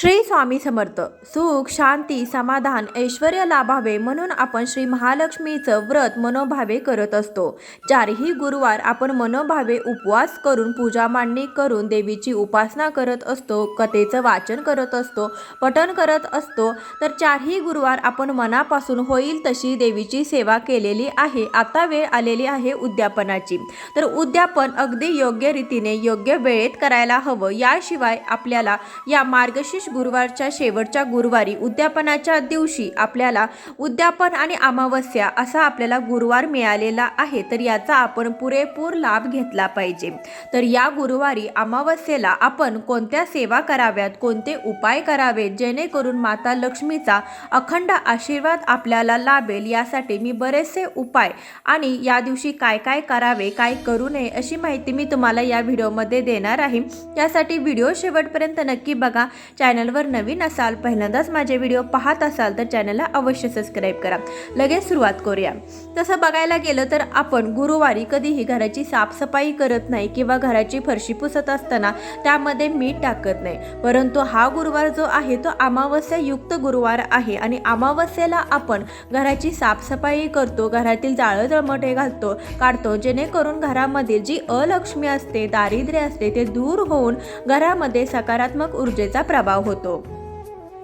श्री स्वामी समर्थ. सुख शांती समाधान ऐश्वर लाभावे म्हणून आपण श्री महालक्ष्मीचं व्रत मनोभावे करत असतो. चारही गुरुवार आपण मनोभावे उपवास करून पूजा मांडणी करून देवीची उपासना करत असतो कथेचं वाचन करत असतो पठण करत असतो. तर चारही गुरुवार आपण मनापासून होईल तशी देवीची सेवा केलेली आहे. आता वेळ आलेली आहे उद्यापनाची. तर उद्यापन अगदी योग्य रीतीने योग्य वेळेत करायला हवं. याशिवाय आपल्याला या मार्गशीर्ष गुरुवारच्या शेवटच्या गुरुवारी उद्यापनाच्या दिवशी आपल्याला उद्यापन आणि अमावस्या असा आपल्याला गुरुवार मिळालेला आहे तर याचा आपण पुरेपूर लाभ घेतला पाहिजे. तर या गुरुवारी अमावस्येला आपण कोणत्या सेवा कराव्यात कोणते उपाय करावेत जेणेकरून माता लक्ष्मीचा अखंड आशीर्वाद आपल्याला लाभेल यासाठी मी बरेचसे उपाय आणि या दिवशी काय काय करावे काय करू नये अशी माहिती मी तुम्हाला या व्हिडिओमध्ये देणार आहे. त्यासाठी व्हिडिओ शेवटपर्यंत नक्की बघा. चॅनल चॅनलवर नवीन असाल पहिल्यांदाच माझे व्हिडिओ पाहत असाल तर चॅनलला अवश्य सबस्क्राईब करा. लगेच सुरुवात करूया. तसं बघायला गेलं तर आपण गुरुवारी कधीही घराची साफसफाई करत नाही किंवा घराची फरशी पुसत असताना त्यामध्ये मीठ टाकत नाही. परंतु हा गुरुवार जो आहे तो अमावस्या युक्त गुरुवार आहे आणि अमावस्येला आपण घराची साफसफाई करतो घरातील जाळं जळमटे घालतो काढतो जेणेकरून घरामधील जी अलक्ष्मी असते दारिद्र्य असते ते दूर होऊन घरामध्ये सकारात्मक ऊर्जेचा प्रभाव होतो. こと。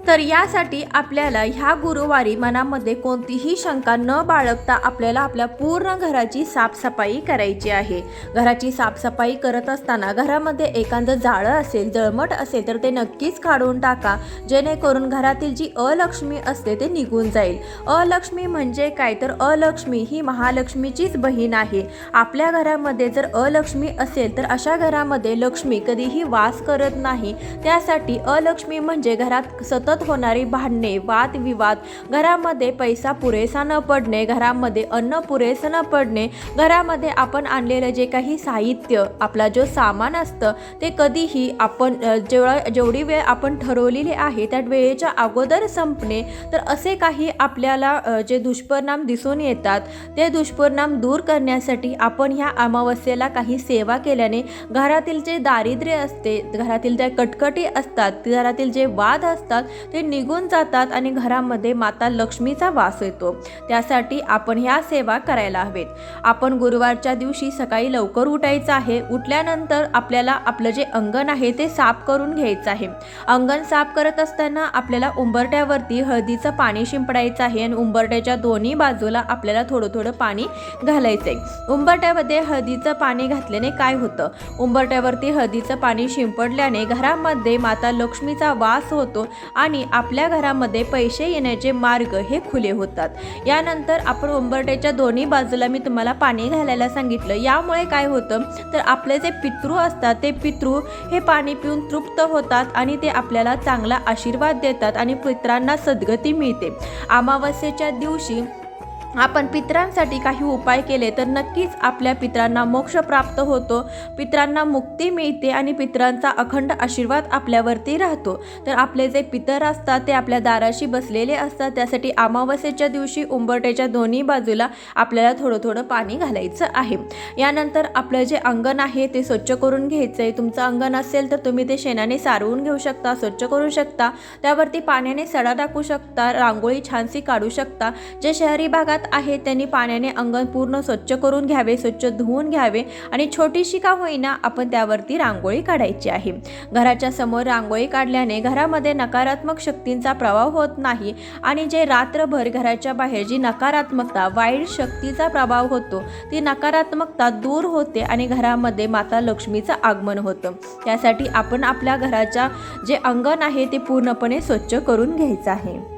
तर यासाठी आपल्याला ह्या गुरुवारी मनामध्ये कोणतीही शंका न बाळगता आपल्याला आपल्या पूर्ण घराची साफसफाई करायची आहे. घराची साफसफाई करत असताना घरामध्ये एखादं जाळं असेल जळमट असेल तर ते नक्कीच काढून टाका. जेणेकरून घरातील जी अलक्ष्मी असते ते निघून जाईल. अलक्ष्मी म्हणजे काय? तर अलक्ष्मी ही महालक्ष्मीचीच बहीण आहे. आपल्या घरामध्ये जर अलक्ष्मी असेल तर अशा घरामध्ये लक्ष्मी कधीही वास करत नाही. त्यासाठी अलक्ष्मी म्हणजे घरात सतत होणारी भांडणे वादविवाद घरामध्ये पैसा पुरेसा न पडणे घरामध्ये अन्न पुरेसं न पडणे घरामध्ये आपण आणलेलं जे काही साहित्य आपला जो सामान असतं ते कधीही आपण जेवढा जेवढी वेळ आपण ठरवलेली आहे त्या वेळेच्या अगोदर संपणे. तर असे काही आपल्याला जे दुष्परिणाम दिसून येतात ते दुष्परिणाम दूर करण्यासाठी आपण ह्या अमावस्येला काही सेवा केल्याने घरातील जे दारिद्र्य असते घरातील ज्या कटकटी असतात घरातील जे वाद असतात ते निघून जातात आणि घरामध्ये माता लक्ष्मीचा वास येतो. त्यासाठी आपण ह्या सेवा करायला हवेत. आपण गुरुवारच्या दिवशी सकाळी लवकर उठायचं आहे. उठल्यानंतर आपल्याला आपलं जे अंगण आहे ते साफ करून घ्यायचं आहे. अंगण साफ करत असताना आपल्याला उंबरट्यावरती हळदीचं पाणी शिंपडायचं आहे आणि उंबरट्याच्या दोन्ही बाजूला आपल्याला थोडं थोडं पाणी घालायचं आहे उंबरट्यामध्ये हळदीचं पाणी घातल्याने काय होतं? उंबरट्यावरती हळदीचं पाणी शिंपडल्याने घरामध्ये माता लक्ष्मीचा वास होतो आणि आपल्या घरामध्ये पैसे येण्याचे मार्ग हे खुले होतात. यानंतर आपण उंबरट्याच्या दोन्ही बाजूला मी तुम्हाला पाणी घालायला सांगितलं. यामुळे काय होतं? तर आपले जे पितृ असतात ते पितृ हे पाणी पिऊन तृप्त होतात आणि ते आपल्याला चांगला आशीर्वाद देतात आणि पित्रांना सद्गती मिळते. अमावस्येच्या दिवशी आपण पित्रांसाठी काही उपाय केले तर नक्कीच आपल्या पित्रांना मोक्ष प्राप्त होतो. पित्रांना मुक्ती मिळते आणि पित्रांचा अखंड आशीर्वाद आपल्यावरती राहतो. तर आपले जे पितर असतात ते आपल्या दाराशी बसलेले असतात. त्यासाठी अमावस्येच्या दिवशी उंबरट्याच्या दोन्ही बाजूला आपल्याला थोडं थोडं पाणी घालायचं आहे. यानंतर आपलं जे अंगण आहे ते स्वच्छ करून घ्यायचं आहे तुमचं अंगण असेल तर तुम्ही ते शेणाने सारवून घेऊ शकता स्वच्छ करू शकता. त्यावरती पाण्याने सडा टाकू शकता रांगोळी छानशी काढू शकता. जे शहरी भागात आहे त्यांनी पाण्याने अंगण पूर्ण स्वच्छ करून घ्यावे स्वच्छ धुवून घ्यावे आणि छोटीशी का होईना आपण त्यावरती रांगोळी काढायची आहे. घराच्या समोर रांगोळी काढल्याने घरामध्ये नकारात्मक शक्तींचा प्रभाव होत नाही आणि जे रात्रभर घराच्या बाहेर जी नकारात्मकता वाईट शक्तीचा प्रभाव होतो ती नकारात्मकता दूर होते आणि घरामध्ये माता लक्ष्मीचं आगमन होतं. त्यासाठी आपण आपल्या घराच्या जे अंगण आहे ते पूर्णपणे स्वच्छ करून घ्यायचं आहे.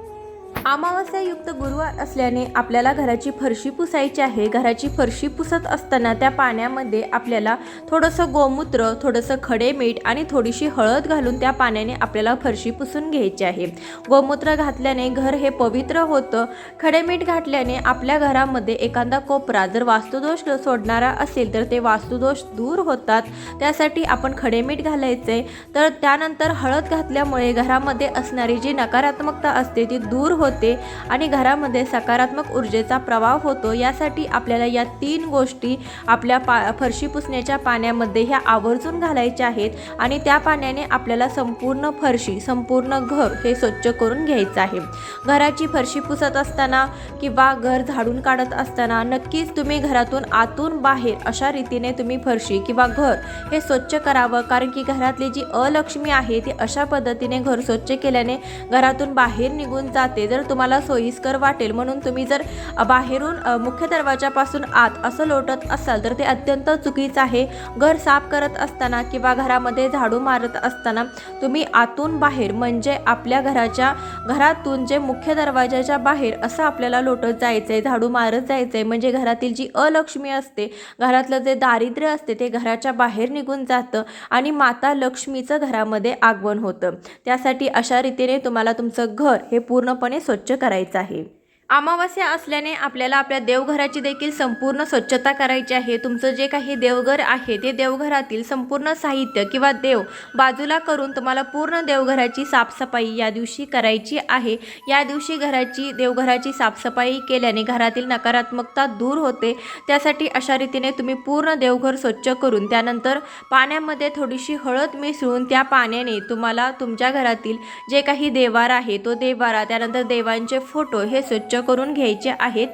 अमावस्यायुक्त गुरुवार असल्याने आपल्याला घराची फरशी पुसायची आहे. घराची फरशी पुसत असताना त्या पाण्यामध्ये आपल्याला थोडंसं गोमूत्र थोडंसं खडे मीठ आणि थोडीशी हळद घालून त्या पाण्याने आपल्याला फरशी पुसून घ्यायची आहे. गोमूत्र घातल्याने घर हे पवित्र होतं. खडे मीठ घातल्याने आपल्या घरामध्ये एखादा कोपरा जर वास्तुदोष सोडणारा असेल तर ते वास्तुदोष दूर होतात. त्यासाठी आपण खडे मीठ घालायचे. तर त्यानंतर हळद घातल्यामुळे घरामध्ये असणारी जी नकारात्मकता असते ती दूर होते. होते आणि घरामध्ये सकारात्मक ऊर्जेचा प्रवाह होतो यासाठी आपल्याला या तीन गोष्टी आपल्या पा फरशी पुसण्याच्या पाण्यामध्ये ह्या आवर्जून घालायच्या आहेत आणि त्या पाण्याने आपल्याला संपूर्ण फरशी संपूर्ण घर हे स्वच्छ करून घ्यायचं आहे. घराची फरशी पुसत असताना किंवा घर झाडून काढत असताना नक्कीच तुम्ही घरातून आतून बाहेर अशा रीतीने तुम्ही फरशी किंवा घर हे स्वच्छ करावं कारण की घरातली जी अलक्ष्मी आहे ती अशा पद्धतीने घर स्वच्छ केल्याने घरातून बाहेर निघून जाते. जर तुम्हाला सोयीस्कर वाटेल म्हणून तुम्ही जर बाहेरून मुख्य दरवाजापासून आत असं लोटत असाल तर ते अत्यंत चुकीचं आहे. घर साफ करत असताना किंवा घरामध्ये झाडू मारत असताना तुम्ही आतून बाहेर म्हणजे आपल्या घराच्या घरातून जे मुख्य दरवाजाच्या बाहेर असं आपल्याला लोटत जायचं आहे झाडू मारत जायचं आहे म्हणजे घरातील जी अलक्ष्मी असते घरातलं जे दारिद्र्य असते ते घराच्या बाहेर निघून जातं आणि माता लक्ष्मीचं घरामध्ये आगमन होतं. त्यासाठी अशा रीतीने तुम्हाला तुमचं घर हे पूर्णपणे स्वच्छ करायचं आहे. अमावस्या असल्याने आपल्याला आपल्या देवघराची देखील संपूर्ण स्वच्छता करायची आहे. तुमचं जे काही देवघर आहे ते देवघरातील संपूर्ण साहित्य किंवा देव बाजूला करून तुम्हाला पूर्ण देवघराची साफसफाई या दिवशी करायची आहे. या दिवशी घराची देवघराची साफसफाई केल्याने घरातील नकारात्मकता दूर होते. त्यासाठी अशा रीतीने तुम्ही पूर्ण देवघर स्वच्छ करून त्यानंतर पाण्यामध्ये थोडीशी हळद मिसळून त्या पाण्याने तुम्हाला तुमच्या घरातील जे काही देवार आहे तो देवारा त्यानंतर देवांचे फोटो हे स्वच्छ करून घ्यायचे आहेत.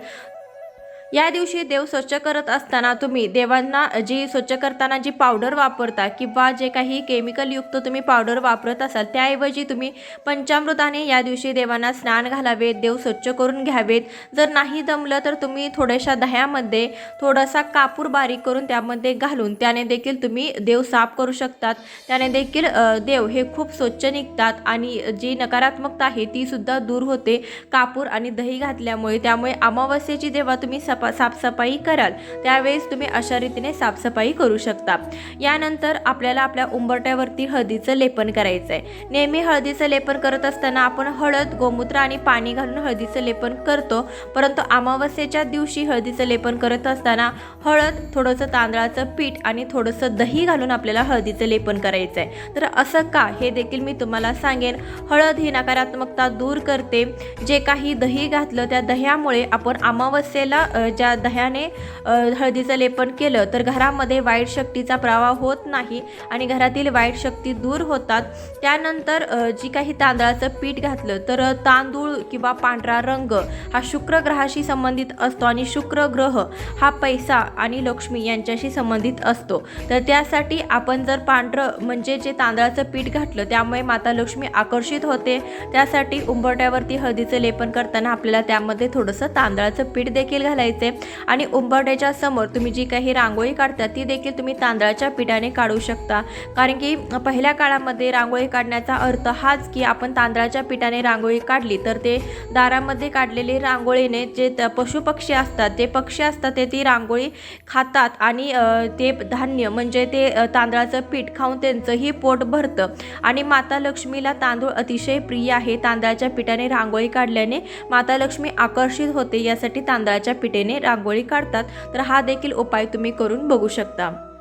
या दिवशी देव स्वच्छ करत असताना तुम्ही देवांना जी स्वच्छ करताना जी पावडर वापरता किंवा जे काही केमिकलयुक्त तुम्ही पावडर वापरत असाल त्याऐवजी तुम्ही पंचामृताने या दिवशी देवांना स्नान घालावेत देव स्वच्छ करून घ्यावेत. जर नाही जमलं तर तुम्ही थोड्याशा दह्यामध्ये थोडासा कापूर बारीक करून त्यामध्ये घालून त्याने देखील तुम्ही देव साफ करू शकतात. त्याने देखील देव हे खूप स्वच्छ निघतात आणि जी नकारात्मकता आहे ती सुद्धा दूर होते. कापूर आणि दही घातल्यामुळे त्यामुळे अमावस्येची देवा तुम्ही सपा साफसफाई कराल त्यावेळेस तुम्ही अशा रीतीने साफसफाई करू शकता. यानंतर आपल्याला आपल्या उंबरट्यावरती हळदीचं लेपन करायचं आहे नेहमी हळदीचं लेपन करत असताना आपण हळद गोमूत्र आणि पाणी घालून हळदीचं लेपन करतो. परंतु अमावस्येच्या दिवशी हळदीचं लेपन करत असताना हळद थोडंसं तांदळाचं पीठ आणि थोडंसं दही घालून आपल्याला हळदीचं लेपन करायचं आहे तर असं का? हे देखील मी तुम्हाला सांगेन. हळद ही नकारात्मकता दूर करते. जे काही दही घातलं त्या दह्यामुळे आपण अमावस्येला ज्या दह्याने हळदीचं लेपन केलं तर घरामध्ये वाईट शक्तीचा प्रवाह होत नाही आणि घरातील वाईट शक्ती दूर होतात. त्यानंतर जी काही तांदळाचं पीठ घातलं तर तांदूळ किंवा पांढरा रंग हा शुक्र ग्रहाशी संबंधित असतो आणि शुक्र ग्रह हा पैसा आणि लक्ष्मी यांच्याशी संबंधित असतो. तर त्यासाठी आपण जर पांढरं म्हणजे जे तांदळाचं पीठ घातलं त्यामुळे माता लक्ष्मी आकर्षित होते. त्यासाठी उंबरट्यावरती हळदीचं लेपन करताना आपल्याला त्यामध्ये थोडंसं तांदळाचं पीठ देखील घालायचं आणि उंबरड्याच्या समोर तुम्ही जी काही रांगोळी काढता ती देखील तुम्ही तांदळाच्या पिठाने काढू शकता. कारण की पहिल्या काळामध्ये रांगोळी काढण्याचा अर्थ हाच की आपण तांदळाच्या पिठाने रांगोळी काढली तर ते दारामध्ये काढलेली रांगोळीने जे पशुपक्षी असतात जे पक्षी असतात ते ती रांगोळी खातात आणि ते धान्य म्हणजे ते तांदळाचं पीठ खाऊन त्यांचंही पोट भरतं. आणि माता लक्ष्मीला तांदूळ अतिशय प्रिय आहे. तांदळाच्या पिठाने रांगोळी काढल्याने माता लक्ष्मी आकर्षित होते. यासाठी तांदळाच्या पिठे रांगोळी काढतात तर हा देखील उपाय तुम्ही करून बघू शकता.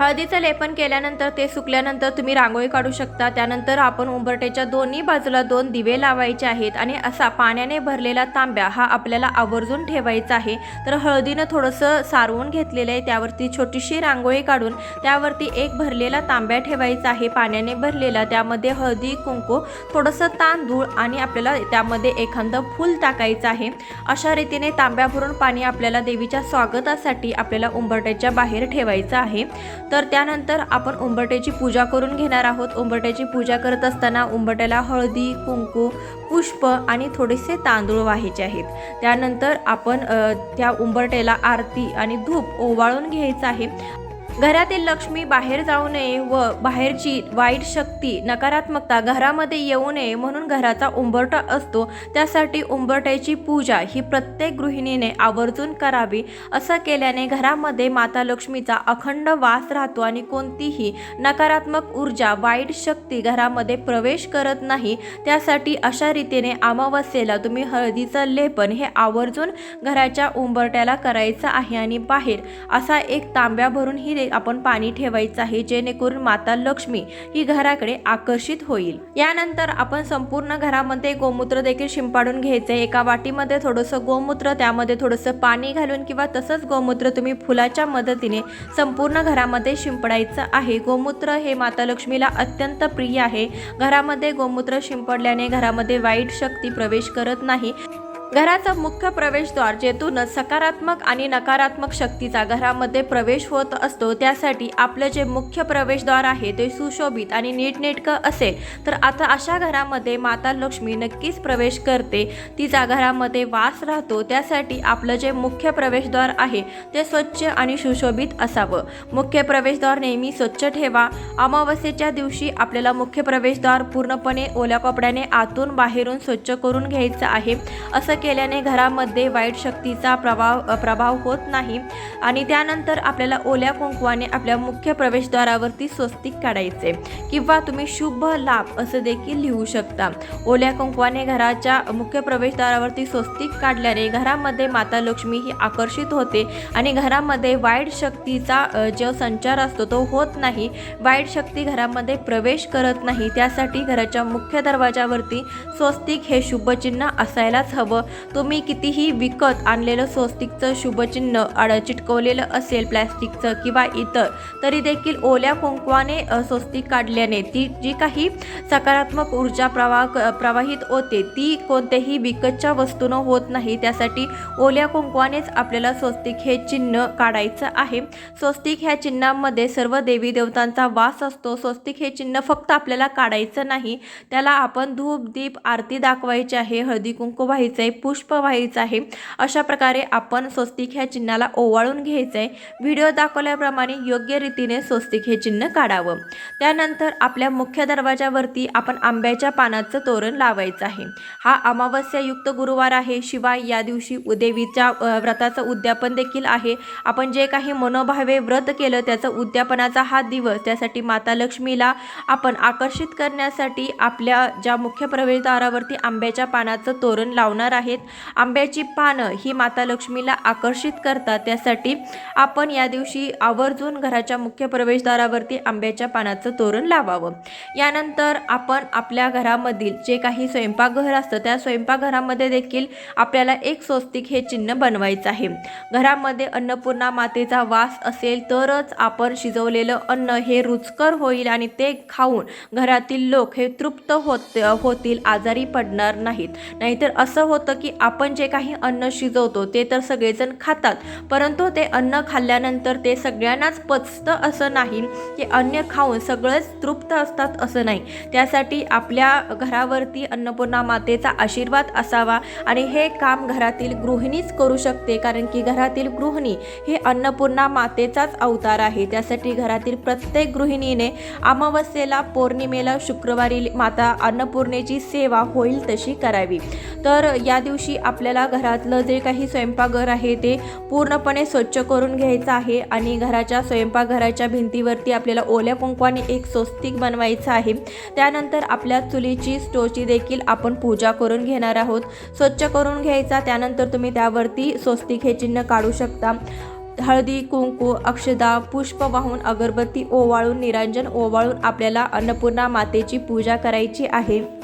हळदीचं लेपन केल्यानंतर ते सुकल्यानंतर तुम्ही रांगोळी काढू शकता. त्यानंतर आपण उंबरट्याच्या दोन्ही बाजूला दोन दिवे लावायचे आहेत आणि असा पाण्याने भरलेला तांब्या हा आपल्याला आवर्जून ठेवायचा आहे. तर हळदीनं थोडंसं सारवून घेतलेलं आहे. त्यावरती छोटीशी रांगोळी काढून त्यावरती एक भरलेला तांब्या ठेवायचा आहे. पाण्याने भरलेला त्यामध्ये हळदी कुंकू थोडंसं तांदूळ आणि आपल्याला त्यामध्ये एखादं फूल टाकायचं आहे. अशा रीतीने तांब्या भरून पाणी आपल्याला देवीच्या स्वागतासाठी आपल्याला उंबरट्याच्या बाहेर ठेवायचं आहे. तर त्यानंतर आपण उंबरट्याची पूजा करून घेणार आहोत. उंबरट्याची पूजा करत असताना उंबरट्याला हळदी कुंकू पुष्प आणि थोडेसे तांदूळ व्हायचे आहेत. त्यानंतर आपण त्या उंबरट्याला आरती आणि धूप ओवाळून घ्यायचं आहे. घरातील लक्ष्मी बाहेर जाऊ नये व बाहेरची वाईट शक्ती नकारात्मकता घरामध्ये येऊ नये म्हणून घराचा उंबरटा असतो. त्यासाठी उंबरट्याची पूजा ही प्रत्येक गृहिणीने आवर्जून करावी. असं केल्याने घरामध्ये माता लक्ष्मीचा अखंड वास राहतो आणि कोणतीही नकारात्मक ऊर्जा वाईट शक्ती घरामध्ये प्रवेश करत नाही. त्यासाठी अशा रीतीने अमावस्येला तुम्ही हळदीचं लेपन हे आवर्जून घराच्या उंबरट्याला करायचं आहे आणि बाहेर असा एक तांब्या भरून ही आपण पाणी ठेवायचं आहे जेणेकरून माता लक्ष्मी ही घराकडे आकर्षित होईल. यानंतर आपण संपूर्ण घरामध्ये गोमूत्र देखील शिंपाडून घ्यायचं आहे. एका वाटीमध्ये थोडंसं गोमूत्र त्यामध्ये थोडंसं पाणी घालून किंवा तसंच गोमूत्र तुम्ही फुलाच्या मदतीने संपूर्ण घरामध्ये शिंपडायचं आहे. गोमूत्र हे माता लक्ष्मीला अत्यंत प्रिय आहे. घरामध्ये गोमूत्र शिंपडल्याने घरामध्ये वाईट शक्ती प्रवेश करत नाही. घराचं मुख्य प्रवेशद्वार जेथून सकारात्मक आणि नकारात्मक शक्तीचा घरामध्ये प्रवेश होत असतो त्यासाठी आपलं जे मुख्य प्रवेशद्वार आहे ते सुशोभित आणि नीटनेटकं असेल. तर आता अशा घरामध्ये माता लक्ष्मी नक्कीच प्रवेश करते. तिचा घरामध्ये वास राहतो त्यासाठी आपलं जे मुख्य प्रवेशद्वार आहे ते स्वच्छ आणि सुशोभित असावं. मुख्य प्रवेशद्वार नेहमी स्वच्छ ठेवा. अमावस्येच्या दिवशी आपल्याला मुख्य प्रवेशद्वार पूर्णपणे ओल्या कपड्याने आतून बाहेरून स्वच्छ करून घ्यायचं आहे. असं केल्याने घरामध्ये वाईट शक्तीचा प्रभाव प्रभाव होत नाही. आणि त्यानंतर आपल्याला ओल्या कुंकवाने आपल्या मुख्य प्रवेशद्वारावरती स्वस्तिक काढायचे. किंवा तुम्ही शुभ लाभ असं देखील लिहू शकता. ओल्या कुंकवाने घराच्या मुख्य प्रवेशद्वारावरती स्वस्तिक काढल्याने घरामध्ये माता लक्ष्मी ही आकर्षित होते. आणि घरामध्ये वाईट शक्तीचा जो संचार असतो तो होत नाही. वाईट शक्ती घरामध्ये प्रवेश करत नाही. त्यासाठी घराच्या मुख्य दरवाजावरती स्वस्तिक हे शुभचिन्ह असायलाच हवं. तुम्ही कितीही विकत आणलेलं स्वस्तिकचं शुभचिन्ह अड चिटकवलेलं असेल प्लॅस्टिकचं किंवा इतर तरी देखील ओल्या कुंकवाने स्वस्तिक काढल्याने ती जी काही सकारात्मक ऊर्जा प्रवाह प्रवाहित होते ती कोणत्याही विकतच्या वस्तूनं होत नाही. त्यासाठी ओल्या कुंकवानेच आपल्याला स्वस्तिक हे चिन्ह काढायचं आहे. स्वस्तिक ह्या चिन्हामध्ये सर्व देवी देवतांचा वास असतो. स्वस्तिक हे चिन्ह फक्त आपल्याला काढायचं नाही. त्याला आपण धूप दीप आरती दाखवायची आहे. हळदी कुंकू व्हायचं आहे पुष्प व्हायचं आहे. अशा प्रकारे आपण स्वस्तिक ह्या चिन्हाला ओवाळून घ्यायचं आहे व्हिडिओ दाखवल्याप्रमाणे योग्य रीतीने स्वस्तिक हे चिन्ह काढावं. त्यानंतर आपल्या मुख्य दरवाजावरती आपण आंब्याच्या पानाचं तोरण लावायचं आहे. हा अमावस्यायुक्त गुरुवार आहे. शिवाय या दिवशी देवीच्या व्रताचं उद्यापन देखील आहे. आपण जे काही मनोभावे व्रत केलं त्याचं उद्यापनाचा हा दिवस त्यासाठी माता लक्ष्मीला आपण आकर्षित करण्यासाठी आपल्या ज्या मुख्य प्रवेशद्वारावरती आंब्याच्या पानाचं तोरण लावणार आहे आहेत. आंब्याची पानं ही माता लक्ष्मीला आकर्षित करतात. त्यासाठी आपण या दिवशी आवर्जून घराच्या मुख्य प्रवेशद्वारावरती आंब्याच्या पानाचं तोरण लावावं. यानंतर आपण आपल्या घरामधील जे काही स्वयंपाकघर असतं त्या स्वयंपाकघरामध्ये देखील आपल्याला एक स्वस्तिक हे चिन्ह बनवायचं आहे. घरामध्ये अन्नपूर्णा मातेचा वास असेल तरच आपण शिजवलेलं अन्न हे रुचकर होईल आणि ते खाऊन घरातील लोक हे तृप्त होत होतील आजारी पडणार नाहीत. नाहीतर असं होतं की आपण जे काही अन्न शिजवतो ते तर सगळेजण खातात परंतु ते अन्न खाल्ल्यानंतर ते सगळ्यांनाच पचतं असं नाही की अन्न खाऊन सगळंच तृप्त असतात असं नाही. त्यासाठी आपल्या घरावरती अन्नपूर्णा मातेचा आशीर्वाद असावा आणि हे काम घरातील गृहिणीच करू शकते कारण की घरातील गृहिणी हे अन्नपूर्णा मातेचाच अवतार आहे. त्यासाठी घरातील प्रत्येक गृहिणीने अमावस्येला पौर्णिमेला शुक्रवारी माता अन्नपूर्णेची सेवा होईल तशी करावी. तर या दिवशी आपल्याला घरातलं जे काही स्वयंपाकघर आहे ते पूर्णपणे स्वच्छ करून घ्यायचं आहे आणि घराच्या स्वयंपाकघराच्या भिंतीवरती आपल्याला ओल्या कुंकवाने एक स्वस्तिक बनवायचं आहे. त्यानंतर आपल्या चुलीची स्टोची देखील आपण पूजा करून घेणार आहोत. स्वच्छ करून घ्यायचा त्यानंतर तुम्ही त्यावरती स्वस्तिक हे चिन्ह काढू शकता. हळदी कुंकू अक्षदा पुष्प वाहून अगरबत्ती ओवाळून निरांजन ओवाळून आपल्याला अन्नपूर्णा मातेची पूजा करायची आहे.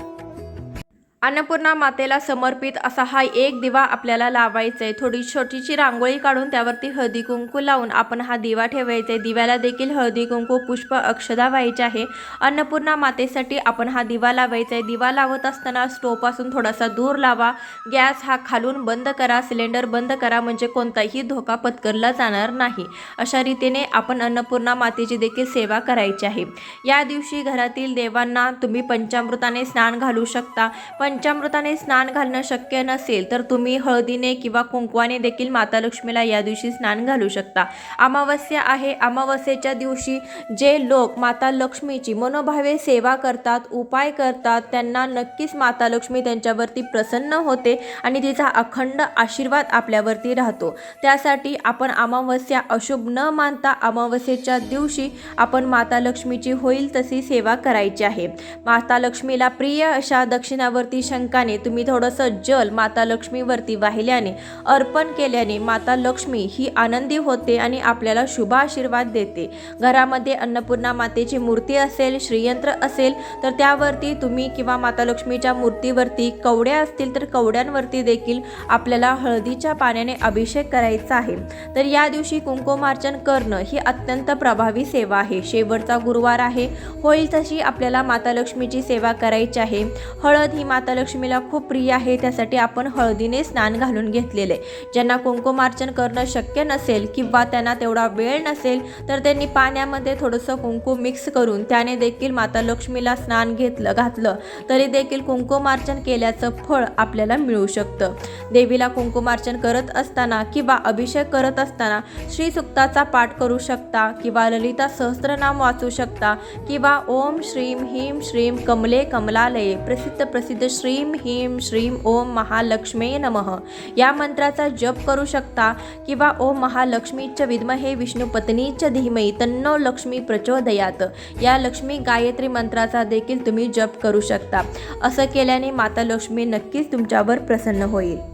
अन्नपूर्णा मातेला समर्पित असा हा एक दिवा आपल्याला लावायचा आहे थोडी छोटीशी रांगोळी काढून त्यावरती हळदी कुंकू लावून आपण हा दिवा ठेवायचा आहे दिव्याला देखील हळदी कुंकू पुष्प अक्षदा व्हायचे आहे. अन्नपूर्णा मातेसाठी आपण हा दिवा लावायचा आहे दिवा लावत असताना स्टोवपासून थोडासा दूर लावा. गॅस हा खालून बंद करा. सिलेंडर बंद करा. म्हणजे कोणताही धोका पत्करला जाणार नाही. अशा रीतीने आपण अन्नपूर्णा मातेची देखील सेवा करायची आहे. या दिवशी घरातील देवांना तुम्ही पंचामृताने स्नान घालू शकता. पण पंचामृताने स्नान घालणं शक्य नसेल तर तुम्ही हळदीने किंवा कुंकवाने देखील माता लक्ष्मीला या दिवशी स्नान घालू शकता. अमावस्या आहे. अमावस्येच्या दिवशी जे लोक माता लक्ष्मीची मनोभावे सेवा करतात उपाय करतात त्यांना नक्कीच माता लक्ष्मी त्यांच्यावरती प्रसन्न होते आणि तिचा अखंड आशीर्वाद आपल्यावरती राहतो. त्यासाठी आपण अमावस्या अशुभ न मानता अमावस्येच्या दिवशी आपण माता लक्ष्मीची होईल तशी सेवा करायची आहे. माता लक्ष्मीला प्रिय अशा दक्षिणावरती शंकाने तुम्ही थोडंसं जल माता लक्ष्मीवरती वाहिल्याने अर्पण केल्याने माता लक्ष्मी ही आनंदी होते आणि आपल्याला शुभ आशीर्वाद देते. घरामध्ये अन्नपूर्णा मातेची मूर्ती असेल श्रीयंत्र असेल तर त्यावरती तुम्ही किंवा माता लक्ष्मीच्या मूर्तीवरती कवड्या असतील तर कवड्यांवरती देखील आपल्याला हळदीच्या पाण्याने अभिषेक करायचा आहे. तर या दिवशी कुंकुमार्चन करणं ही अत्यंत प्रभावी सेवा आहे. शेवटचा गुरुवार आहे. होईल तशी आपल्याला माता लक्ष्मीची सेवा करायची आहे. हळद ही माता लक्ष्मीला खूप प्रिय आहे त्यासाठी आपण हळदीने स्नान घालून घेतलेले. ज्यांना कुंकुमार्चन करणं शक्य नसेल किंवा त्यांना तेवढा वेळ नसेल तर त्यांनी पाण्यामध्ये थोडंसं कुंकू मिक्स करून त्याने देखील माता लक्ष्मीला स्नान घेतलं घातलं. तरी देखील कुंकुमार्चन केल्याचं फळ आपल्याला मिळू शकतं. देवीला कुंकुमार्चन करत असताना किंवा अभिषेक करत असताना श्री सुक्ताचा पाठ करू शकता किंवा ललिता सहस्त्रनाम वाचू शकता किंवा ओम श्रीम ह्रीम श्रीम कमले कमलालये प्रसिद्ध प्रसिद्ध श्रीम ह्रीम श्रीम ओम महालक्ष्मे नमः. या मंत्राचा जप करू शकता किंवा ओम महालक्ष्मीच विद्महे विष्णुपत्नीच धीमही तन्नो लक्ष्मी प्रचोदयात. या लक्ष्मी गायत्री मंत्राचा देखील तुम्ही जप करू शकता. असं केल्याने माता लक्ष्मी नक्कीच तुमच्यावर प्रसन्न होईल.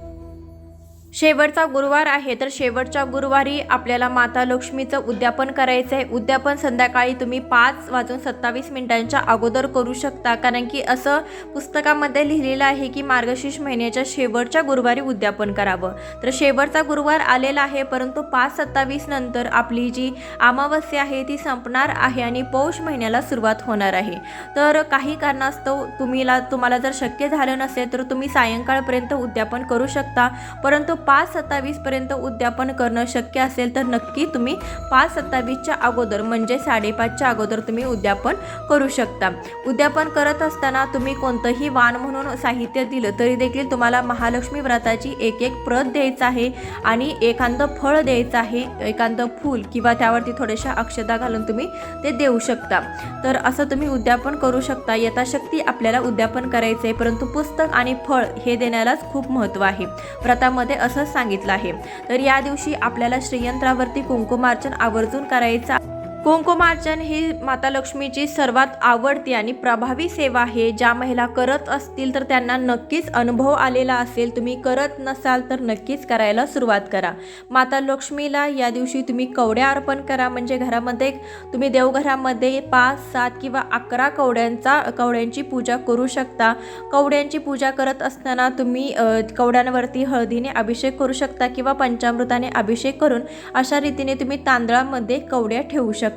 शेवटचा गुरुवार आहे तर शेवटच्या गुरुवारी आपल्याला माता लक्ष्मीचं उद्यापन करायचं आहे उद्यापन संध्याकाळी तुम्ही पाच वाजून सत्तावीस मिनिटांच्या अगोदर करू शकता. कारण की असं पुस्तकामध्ये लिहिलेलं आहे की मार्गशीर्ष महिन्याच्या शेवटच्या गुरुवारी उद्यापन करावं. तर शेवटचा गुरुवार आलेला आहे परंतु पाच सत्तावीस नंतर आपली जी अमावस्या आहे ती संपणार आहे आणि पौष महिन्याला सुरुवात होणार आहे. तर काही कारणास्तव तुम्हीला तुम्हाला जर शक्य झालं नसेल तर तुम्ही सायंकाळपर्यंत उद्यापन करू शकता. परंतु पाच सत्तावीसपर्यंत उद्यापन करणं शक्य असेल तर नक्की तुम्ही पाच सत्तावीसच्या अगोदर म्हणजे साडेपाचच्या अगोदर तुम्ही उद्यापन करू शकता. उद्यापन करत असताना तुम्ही कोणतंही वाण म्हणून साहित्य दिलं तरी देखील तुम्हाला महालक्ष्मी व्रताची एक एक प्रत द्यायचं आहे आणि एखादं फळ द्यायचं आहे एखादं फूल किंवा त्यावरती थोड्याशा अक्षता घालून तुम्ही ते देऊ शकता. तर असं तुम्ही उद्यापन करू शकता. यथाशक्ती आपल्याला उद्यापन करायचं आहे परंतु पुस्तक आणि फळ हे देण्यालाच खूप महत्त्व आहे. व्रतामध्ये असं सांगितलं आहे. तर या दिवशी आपल्याला श्रीयंत्रावरती कुंकुमार्चन आवर्जून करायचं कुंकुमार्चन ही माता लक्ष्मीची सर्वात आवडती आणि प्रभावी सेवा आहे. ज्या महिला करत असतील तर त्यांना नक्कीच अनुभव आलेला असेल. तुम्ही करत नसाल तर नक्कीच करायला सुरुवात करा. माता लक्ष्मीला या दिवशी तुम्ही कवड्या अर्पण करा. म्हणजे घरामध्ये तुम्ही देवघरामध्ये पाच सात किंवा अकरा कवड्यांचा कवड्यांची पूजा करू शकता. कवड्यांची पूजा करत असताना तुम्ही कवड्यांवरती हळदीने अभिषेक करू शकता किंवा पंचामृताने अभिषेक करून अशा रीतीने तुम्ही तांदळामध्ये कवड्या ठेवू शकता.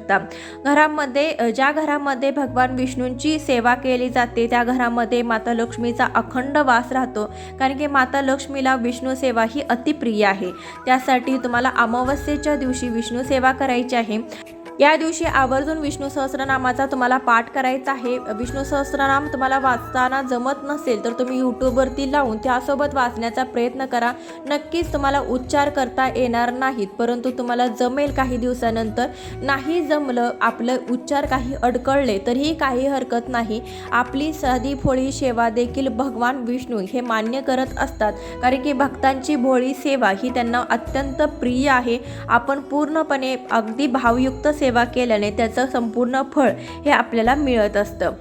घरामध्ये ज्या घरामध्ये भगवान विष्णूंची सेवा केली जाते त्या घरामध्ये माता लक्ष्मीचा अखंड वास राहतो. कारण की माता लक्ष्मीला विष्णू सेवा ही अतिप्रिय आहे. त्यासाठी तुम्हाला अमावस्येच्या दिवशी विष्णू सेवा करायची आहे. या दिवशी आवर्जून विष्णू सहस्रनामाचा तुम्हाला पाठ करायचा आहे. विष्णू सहस्रनाम तुम्हाला वाचताना जमत नसेल तर तुम्ही यूट्यूबवरती लावून त्यासोबत वाचण्याचा प्रयत्न करा. नक्कीच तुम्हाला उच्चार करता येणार नाहीत परंतु तुम्हाला जमेल काही दिवसानंतर. नाही जमलं आपलं उच्चार काही अडकळले तरीही काही हरकत नाही. आपली साधी भोळी सेवा देखील भगवान विष्णू हे मान्य करत असतात कारण की भक्तांची भोळी सेवा ही त्यांना अत्यंत प्रिय आहे. आपण पूर्णपणे अगदी भावयुक्त सेवा केल्याने त्याचं संपूर्ण फळ हे आपल्याला मिळत असतं.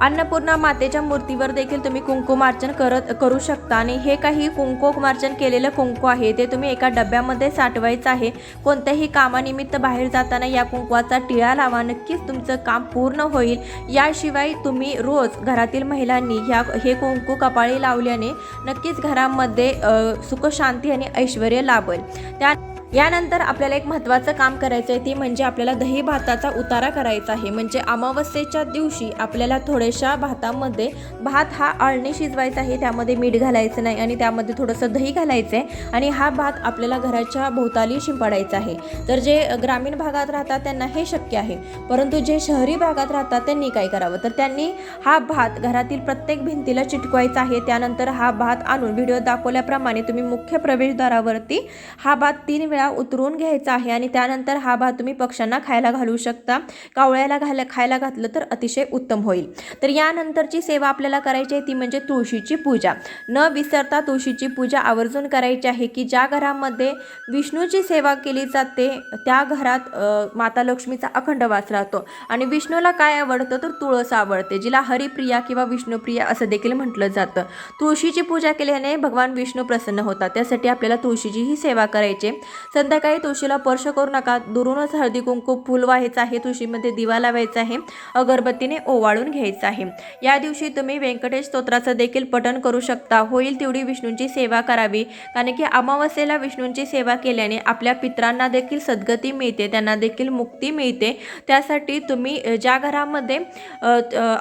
अन्नपूर्णा मातेच्या मूर्तीवर देखील तुम्ही कुंकुमार्चन करत करू शकता. आणि हे काही कुंकुमार्चन केलेलं कुंकू आहे. ते तुम्ही एका डब्यामध्ये साठवायचं आहे. कोणत्याही कामानिमित्त बाहेर जाताना या कुंकवाचा टिळा लावा. नक्कीच तुमचं काम पूर्ण होईल. याशिवाय तुम्ही रोज घरातील महिलांनी ह्या हे कुंकू कपाळी लावल्याने नक्कीच घरामध्ये सुखशांती सुख शांती आणि ऐश्वर लाभेल. त्या यानंतर आपल्याला एक महत्त्वाचं काम करायचं आहे ती म्हणजे आपल्याला दही भाताचा उतारा करायचा आहे. म्हणजे अमावस्येच्या दिवशी आपल्याला थोड्याशा भातामध्ये भात हा आळणी शिजवायचा आहे त्यामध्ये मीठ घालायचं नाही आणि त्यामध्ये थोडंसं दही घालायचं आहे आणि हा भात आपल्याला घराच्या भोवताली शिंपडायचा आहे. तर जे ग्रामीण भागात राहतात त्यांना हे शक्य आहे. परंतु जे शहरी भागात राहतात त्यांनी काय करावं? तर त्यांनी हा भात घरातील प्रत्येक भिंतीला चिटकवायचा आहे. त्यानंतर हा भात आणून व्हिडिओ दाखवल्याप्रमाणे तुम्ही मुख्य प्रवेशद्वारावरती हा भात तीन वेळा वेळा उतरून घ्यायचा आहे आणि त्यानंतर हा भात तुम्ही पक्ष्यांना खायला घालू शकता. कावळ्याला घाला खायला घातलं तर अतिशय उत्तम होईल. तर यानंतरची सेवा आपल्याला करायची आहे ती म्हणजे तुळशीची पूजा. न विसरता तुळशीची पूजा आवर्जून करायची आहे की ज्या घरामध्ये विष्णूची सेवा केली जाते त्या घरात माता लक्ष्मीचा अखंड वास राहतो. आणि विष्णूला काय आवडतं तर तुळस आवडते जिला हरिप्रिया किंवा विष्णुप्रिया असं देखील म्हटलं जातं. तुळशीची पूजा केल्याने भगवान विष्णू प्रसन्न होतात. त्यासाठी आपल्याला तुळशीची ही सेवा करायची संध्याकाळी तुळशीला स्पर्श करू नका. दुरूनच हळदी कुंकू फुल व्हायचं आहे. तुळशीमध्ये दिवा लावायचा आहे. अगरबत्तीने ओवाळून घ्यायचं आहे. या दिवशी तुम्ही व्यंकटेश स्तोत्राचं देखील पठण करू शकता. होईल तेवढी विष्णूंची सेवा करावी. कारण की अमावस्येला विष्णूंची सेवा केल्याने आपल्या पित्रांना देखील सद्गती मिळते. त्यांना देखील मुक्ती मिळते. त्यासाठी तुम्ही ज्या घरामध्ये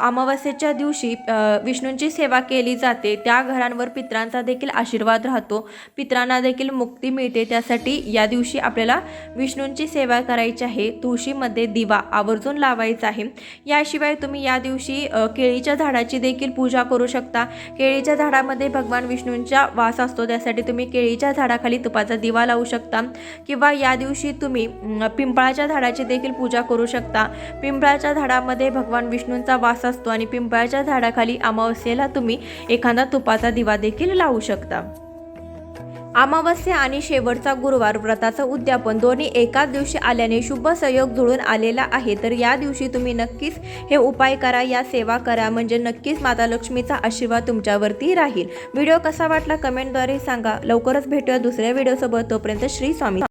अमावस्येच्या दिवशी विष्णूंची सेवा केली जाते त्या घरांवर पित्रांचा देखील आशीर्वाद राहतो. पित्रांना देखील मुक्ती मिळते. त्यासाठी या दिवशी आपल्याला विष्णूंची सेवा करायची आहे. तुळशीमध्ये दिवा आवर्जून लावायचा आहे. याशिवाय तुम्ही या दिवशी केळीच्या झाडाची देखील पूजा करू शकता. केळीच्या झाडामध्ये भगवान विष्णूंचा वास असतो. त्यासाठी तुम्ही केळीच्या झाडाखाली तुपाचा दिवा लावू शकता. किंवा या दिवशी तुम्ही पिंपळाच्या झाडाची देखील पूजा करू शकता. पिंपळाच्या झाडामध्ये भगवान विष्णूंचा वास असतो आणि पिंपळाच्या झाडाखाली अमावस्येला तुम्ही एखादा तुपाचा दिवा देखील लावू शकता. अमावस्या आणि शेवटचा गुरुवार व्रताचं उद्यापन दोन्ही एकाच दिवशी आल्याने शुभ संयोग जुळून आलेला आहे. तर या दिवशी तुम्ही नक्कीच हे उपाय करा या सेवा करा. म्हणजे नक्कीच माता लक्ष्मीचा आशीर्वाद तुमच्यावरती राहील. व्हिडिओ कसा वाटला कमेंटद्वारे सांगा. लवकरच भेटूया दुसऱ्या व्हिडिओसोबत. तोपर्यंत श्री स्वामी